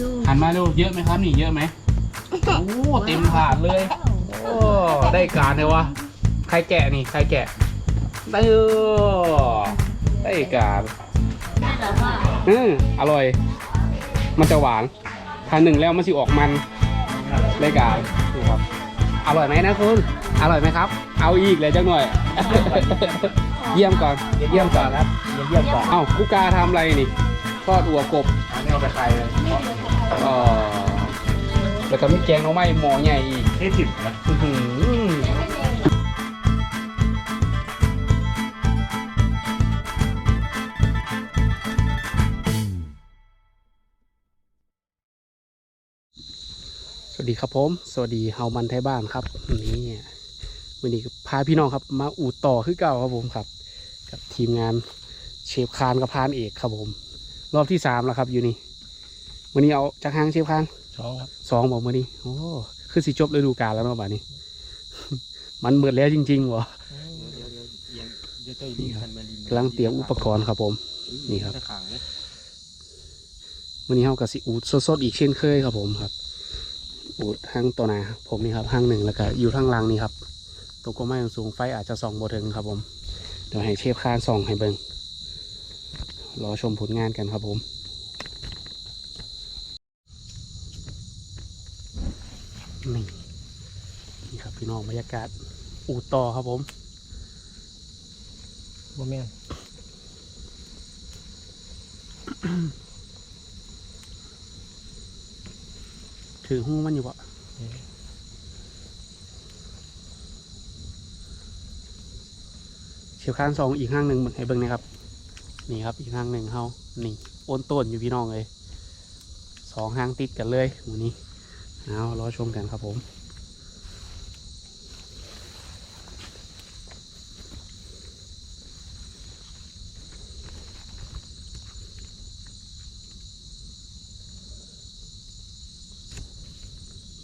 ดูหันมาดูเยอะไหมครับนี่เยอะไหมโอ้เต็มถาดเลยโอ้ได้การเลยวะใครแกะนี่ใครแกะได้เออได้การแต่ว่าอืมอร่อย มันจะหวานทานหนึ่งแล้วมันสิออกมันได้การนี่ครับอร่อยไหมนะคุณอร่อยไหมครับ เอาอีกเลยจังหน่อย เยี่ยมก่อนเยี่ยมก่อนครับเยี่ยมก่อนเอ้ากุกาทำอะไรนี่ ทอดอัวกบอันนี้เอาไปใครเลยเอ่อแล้วก็มีแกงหน่อไม้หม้อใหญ่อีกที่สิบนะอื้อหือสวัสดีครับผม สวัสดีเฮามันไทยบ้านครับนี่วันนี้พาพี่น้องครับ มาอูดต่อคือเก่าครับผมครับ กับทีมงานเชฟคานกับพานเอกครับผม รอบที่สามแล้วครับอยู่นี่วันนี้เอาจากห้างเชฟคานสองครับสองบอกมาดิโอ้คือสิจบฤดูกาลแล้วเนาะบ้านี้ มันเมืดแล้วจริงๆวะเดี๋ยวเดี๋ยวเดี๋ยวเดี๋ยวเจ้าดีคันมาลินกำลังเตรียมอุปกรณ์ครับผม นี่ครับจะขังเลยวันนี้เฮากับสิอูดสดๆอีกเช่นเคยครับผมครับ อูดห้างตัวหนาผมนี่ครับห้างหนึ่งแล้วก็อยู่ทางล่างนี่ครับตัวก็ไม่สูงไฟอาจจะส่องบ่ถึงครับผมเดี๋ยวให้เชฟคานส่องให้เบิง รอชมผลงานกันครับผมนี่นี่ครับพี่น้องบรรยากาศอูดต่อครับผมบ่แม่นถือหูมันอยู่ปะเชียวคานสองอีกห้างหนึ่งเบิ่งให้เบิ่งนะครับ นี่ครับอีกห้างหนึ่งเฮานี่โอนต้นอยู่พี่น้องเลยสองห้างติดกันเลยหมูนี้เอารอชมกันครับผม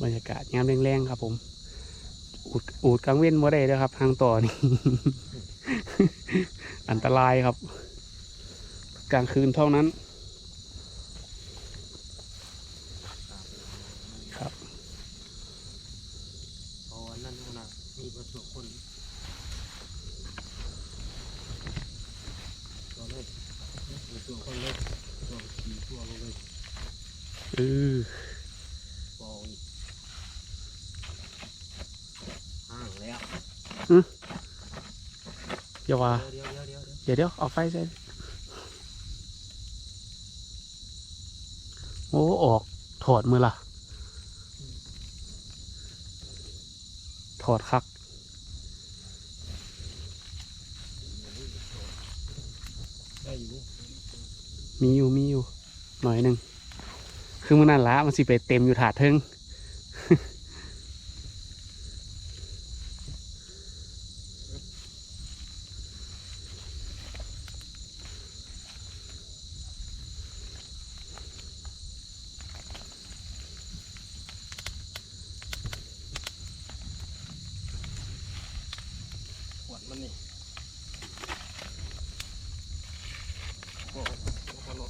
บรรยากาศยามแรงๆครับผม อูดอูดกลางเว้นบ่ได้แล้วครับทางต่อนี่ อันตรายครับ กลางคืนเท่านั้นครับพอนั่นนู่นนะมีประสบคนตัวเล็กมีตัวคนเล็กตัวขี่ตัวลงเลยเออปองห่างแล้วอย่าว่าเดี๋ยวเดี๋ยวเดี๋ยวเดี๋ยวเดี๋ยวเดี๋ยวเอาไฟใส่ อ้ออกถอดมือละถอดคักมีอยู่มีอยู่หน่อยหนึ่งคือมันนั่นละมันสิไปเต็มอยู่ถาดเทิง ขวดมันนี่โอ้โหโอ้โห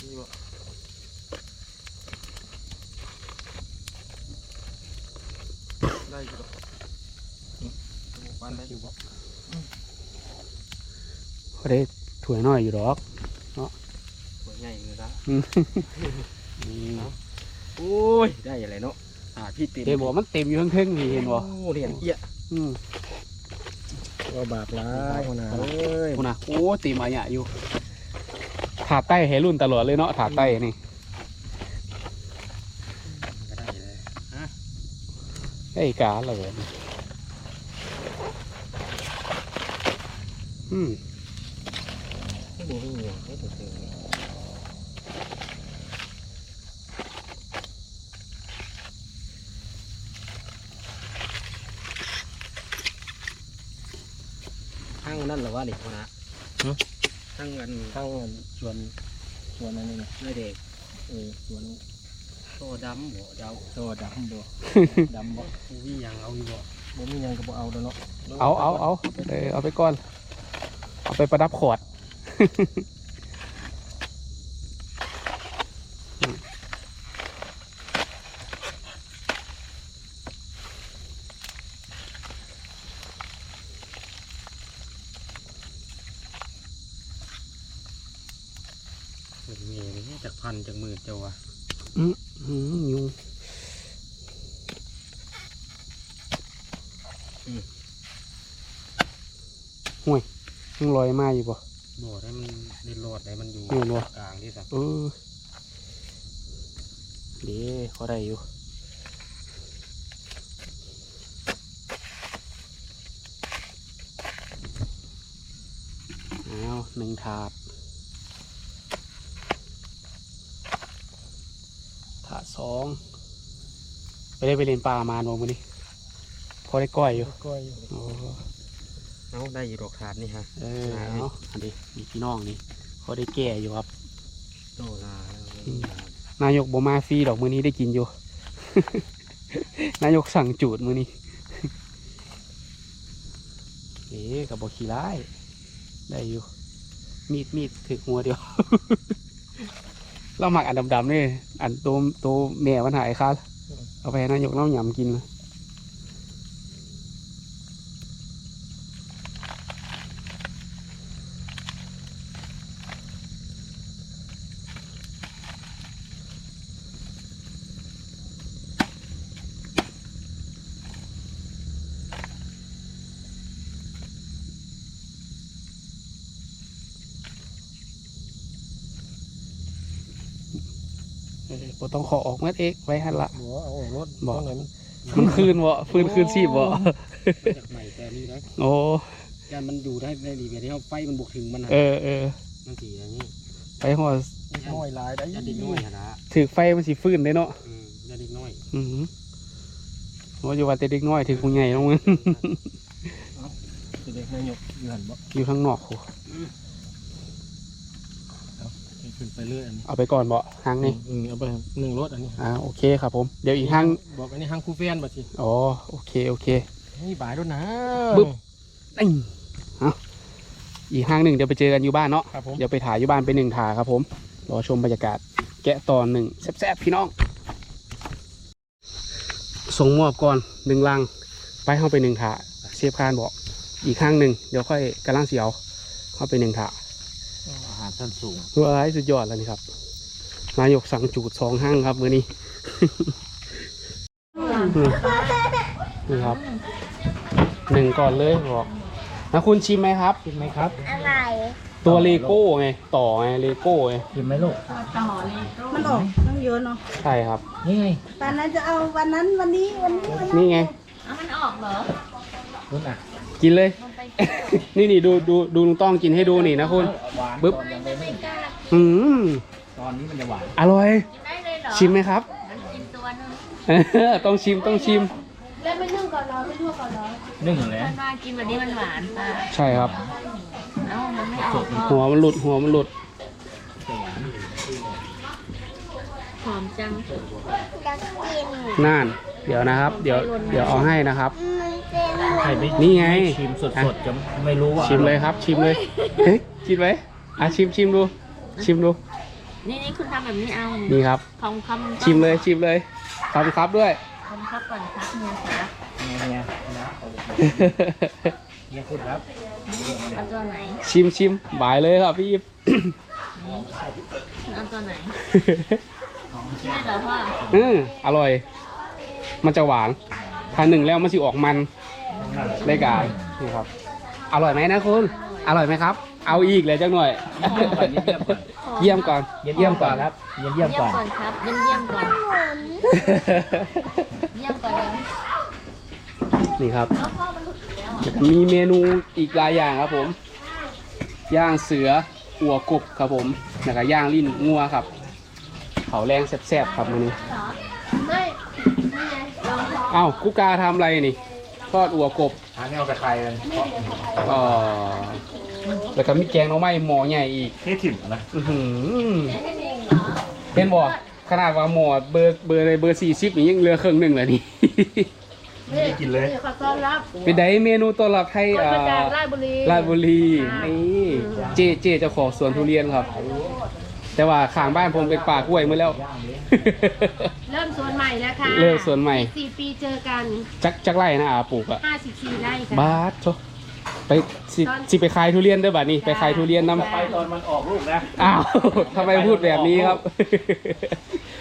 นี่บ่ได้อยู่ดอกปานได้อยู่บ่ก็ได้ถั่วยน้อยอยู่ดอกหัวใหญ่เลยนะอืมโอ้ย ได้อะไรเนาะ อ่าพี่ติมเดี๋ยวบอกมันเต็มอยู่เทิงๆนี่เห็นบ่โอ้เรียนเอี้ยอืมว่าบาปร้ายคนน่ะเอ้ยคุณนะโอ้เต็มมาเนี่ยอยู่ถาดใต้ให้รุ่นตลอดเลยเนาะถาดใต้นี่ก็ได้เลยไอ้กาละเว้ยอืม ไม่มีไม่มีไม่ถึงถึงข้างนั่นเหรอวะนี่คนน่ะข้างเงินข้างเงินส่วนส่วนนั้นนี่ไม่เด็กเออส่วนโตดำบ่ดาวโตดำบ่ดำบ่มีหยังเอาอยู่บ่บ่มีหยังก็บ่เอาแล้วเนาะเอาเอาเอาเออเอาไปก่อน เอาไปประดับขวด มียนี่จากพันจากหมื่นเจ้าวะอืมอืมยุงห่วยยังลอยมาอยู่ป่ะบ่ได้มันได้รอดได้มันอยู่โอ้โหกลางที่สักเออเดี๋ยวเขาได้อยู่เอาหนึ่งถาด ถาด สองไปได้ไปเรียนปลามาโนมือนี่พอได้ก้อยอยู่ก้อยอยู่โอ้เอาได้อยู่ดอกขาดนี่ฮะเออเอาอันนี้มีพี่น้องนี่เขาได้แก่อยู่ครับโตลาแล้วอืมนายกบมาฟรีดอกมือนี้ได้กินอยู่ นายกสั่งจูดมือนี้เอ๊ะกับบอขี้ร้ายได้อยู่มีดมีดถือหัวเดียว เราหมักอันดำๆนี่อันตัวตัวแม่มันหายครับเอาไปให้นายกเล่าหยำกินนะ บ่ต้องขอออกเมื่อเอกไว้หันละ หัวเอาออกรถบ่ข้างในมันมันคืนวะฟืนคืนชีพวะจากใหม่แต่นี่นะโอ้ยานมันอยู่ได้ได้ดีแบบที่เขาไฟมันบุกถึงมันนะเออเออมันสีอย่างนี้ไปหัวน้อยลายได้ยันดิน้อยนะถือไฟมันสิฟื้นได้เนาะอืมยันดิน้อยอือว่าอยู่ว่าแต่เด็กน้อยถือผู้ใหญ่ลงมันเด็กนายกอยู่หันบ่อยู่ข้างนอกโห ขึ้นไปเรื่อยอันนี้เอาไปก่อนบ่หางนี่อืมเอาไปหนึ่งรถอันนี้อ่าโอเคครับผมเดี๋ยวอีกหางบอกอันนี้ห้างคูเฟียนบ่สิอ๋อโอเคโอเคนี่บ่ายด้วยนะบึ๊บอิ๊งเอาอีกห้างหนึ่งเดี๋ยวไปเจอกันอยู่บ้านเนาะครับผมเดี๋ยวไปถ่ายอยู่บ้านไปหนึ่งถ่ายครับผมรอชมบรรยากาศแกะตอนหนึ่งแซ่บๆพี่น้องส่งมอบก่อนหนึ่งลังไปเข้าไปหนึ่งถาเสียบคานบอกอีกข้างหนึ่งเดี๋ยวค่อยกำลังเสียวเข้าไปหนึ่งถา อาหารชั้นสูงว้ายสุดยอดแล้วนี่ครับนายกสั่งจูดสองห้างครับมือนี้ นี่ครับหนึ่งก่อนเลยบอกนะคุณชิมไหมครับ กินไหมครับ อะไรตัวเลโก้ไง ต่อไงเลโก้ไงกินไหมลูกมันออกต้องเยอะเนาะใช่ครับ นี่ไงวันนั้นจะเอาวันนั้นวันนี้วันนี้วันนั้นนี่ไง เอามันออกเหรอรุ่นอะ กินเลยมันไป นี่นี่ดูดูดูลุงต้องกินให้ดูนี่นะคุณ หวานบึ๊บ ตอนยังไม่ไม่กล้าอืมตอนนี้มันจะหวานอร่อย กินได้เลยเหรอชิมไหมครับ มันกินตัวนึงต้องชิมต้องชิม แล้วไม่นึ่งก่อนเหรอไม่ลวกก่อนเหรอนึ่งแล้วมันว่ากินแบบนี้มันหวานป่ะใช่ครับ เอ้ามันไม่ออกหรหัวอกมันหลุดหัวมันหลุดหอมจังจะกินน่าน เดี๋ยวนะครับ เดี๋ยวเดี๋ยวเอาให้นะครับมันเป็นเหมือน ใครไม่นี่ไงชิมสดๆจะไม่รู้ว่าชิมเลยครับ ชิมเลยเฮ้ยกินไหมอะชิมชิมดู ชิมดูนี่นี่คุณทำแบบนี้เอานี่ครับ คำคำชิมเลยชิมเลยขอบคุณครับด้วย คำครับก่อนครับเมียจ๋าเนี่ยเนี่ยคุณครับเอาตัวไหนชิมชิมบายเลยครับพี่ยิปเอาตัวไหนนี่เหรอพ่อ อืมอร่อย มันจะหวานทานหนึ่งแล้วมันสิออกมัน ได้การนี่ครับ อร่อยไหมนะคุณ อร่อยไหมครับ เอาอีกเลยจังหน่อย เยี่ยมก่อน เยี่ยมก่อนครับ เยี่ยมเยี่เยี่ยยมมก่อนก่อนครับเยี่ยมเยี่ยมก่อนเยี่ยมก่อนเลยนี่ครับ มีเมนูอีกหลายอย่างครับผม ย่างเสืออัวกบครับผมแล้วก็ย่างลิ้นงัวครับเผาแรงแซ่บๆครับมื้อนี้ไม่นี่ไงลองลองอ้าวกุกาทำอะไรนี่ ทอดอัวกบหาแนวกระไทยกันอ๋อแล้วก็มีแกงหน้องไม้หม้อใหญ่อีกเท่ถิ่มนะอื้อหือเห็นบ่ขนาดว่าหม้อเบอร์เบอร์เลยเบอร์สี่สิบนี่ยังเหลือครึ่งหนึ่งเลยนี่นี่กินเลยนี่ขอต้อนรับเป็นไดเมนูต้อนรับไทยคนอ่ามาจากราชบุรีราชบุรีค่ะนี่เจเจเจ้าของสวนทุเรียนครับ แต่ว่าข้างบ้านผมเป็นป่ากล้วยหมือแล้วเริ่ม สวนใหม่แล้วค่ะเริ่มสวนใหม่ อีกสี่ปีเจอกันจักจักไร่นะอาปลูกอะห้าสิบสี่ไร่ค่ะ บาทโถไปสิสิไปขายทุเรียนเด้วยบัดนี้ ไปขายทุเรียนน้ไปตอนมันออกลูกนะำอ้าวทำไมพูดแบบนี้ครับ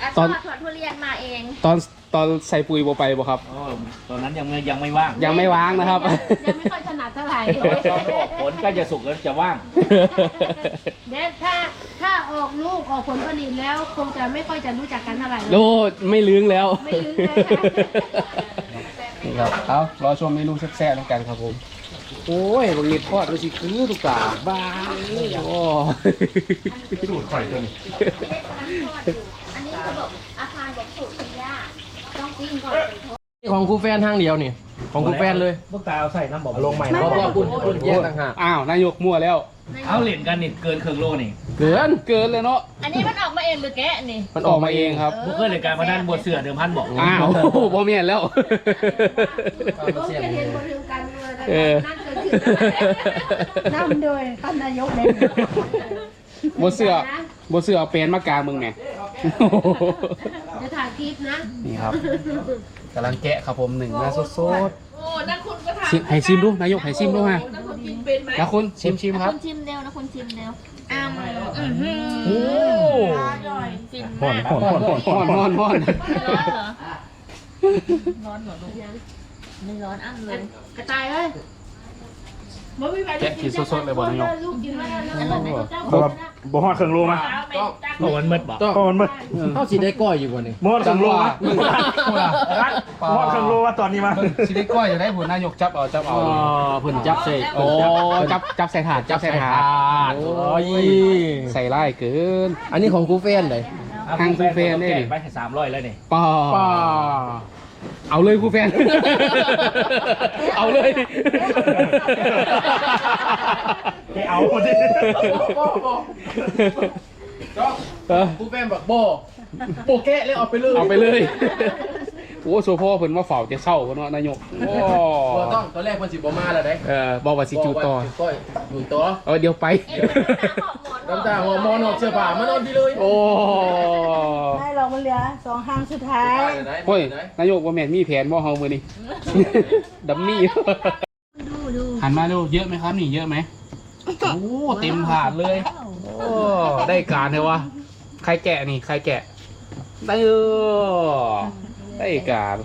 อะตอนชอบถอดทุเรียนมาเองตอนตอนใส่ปุ๋ยบ่ไปบ่ครับอ๋อตอนนั้นยังไม่ยังไม่ว่างยังไม่ว้างนะครับ ยังไม่ค่อยถนัดเท่าไหร่ตอนออกผลใก็จะสุกแล้วจะว่าง เดี๋ยวถ้า ถ้าออกลูกออกผลผลิตแล้วคงจะไม่ค่อยจะรู้จักกันเท่าไหร่โลไม่ลืงแล้ว ไม่ลืมเลยค่ะ นี่ครับ เอารอชมเมนูแซ่บๆแล้วกันครับผม โอ้ยบางทีทอดดูสิคือทุกตาบ้าโอ้ สูตรข่อยตัวนี้อันนี้คือแบบอาคารแบบสูตรคุณย่าต้องปิ้งก่อนถึงทอดนี่ของครูแฟนทางเดียวนี่ ของครูแฟนเลยพวกตาเอาใส่น้ำบอกลงใหม่เพราะว่าคุณคุณแยกต่างหากอ้าวนายกมั่วแล้ว เอาเหรียญกันนี่เกินครึ่งโลนี่เกินเกินเลยเนาะอันนี้มันออกมาเองหรือแกะนี่มันออกมาเองครับพวกเคยเหรียญการมาด้านบวเสือเดิมพันบอกอ้าวบ่เมียนแล้วต้องเรียนบนเรื่องการเมืองเออนั่นเกิดขึ้นนำโดยท่านนายกเลยบ่เสือบ่เสือเอาเป็นมากลางมึงแหม่ จะถ่ายคลิปนะนี่ครับกำลังแกะครับผมหนึ่งมาสดโอ้นักคุณก็ๆชิมให้ชิมดูนายกให้ชิมดูฮะนักคุณกินเป็นไหมแล้วคุณชิมชิมครับ คุณชิมเร็วนะคุณชิมเร็วอ้ามอือหือโอ้อร่อยฟินมากฮ้อนฮ้อนฮ้อนฮ้อนร้อนเหรอร้อนเหรอลูกไม่ร้อนอ้ำเลยกระต่ายเอ้ยบ่มีใครแกะกินสดๆเลยบ่นายก ลูกกินมาแล้วอร่อยไหมเพราะว่าบ่ฮอดเครื่องโลมา โอ้มันมืดบอกต้องเพราะมันบ่เข้าสีได้ก้อยอยู่กว่านี่บ่ฮอดเครื่องโลมามึงว่าบ่ฮอดเครื่องโลมาตอนนี้มาสิได้ก้อยอยู่ได้ผลนายกจับเอาจับอ๋เอาอเพิ่นจับใส่โอ้จับจับใส่ถาดจับใส่ถาดโอ้ยใส่ไล่เกิน อันนี้ของครูแฟนเลยทางครูแฟนนี่แกะไปสามร้อยแล้วนี่ป้าป้าเอาเลยครูแฟน เอาเลยแกเอาหมด ดิเออครูแฟนบอกโบโบแกะเลยเอาไปเลยเอาไปเลยโอ้โซพ่อเพิ่นว่าเฝ้าจะเศร้าเพิ่นว่านายกโอ้บ่ต้องตอนแรกมันสิบ่มาแล้วได้เออบอกว่าสิจูต่อบอกว่าสิก้อยอยู่ต่อเออเดี๋ยวไปน้ำตาหัวมอนออกเสื้อผ้ามานอนที่เลย โอ้ไม่เรามันเหลือสองห้างสุดท้ายโอ้ยนายกว่าแม่นมีแผนบ่เฮามื้อนี้ดัมมี่ดูดูหันมาดูเยอะไหมครับนี่เยอะไหมโอ้เต็มถาดเลย โอ้ได้การเลยวะใครแกะนี่ใครแกะได้เออได้การ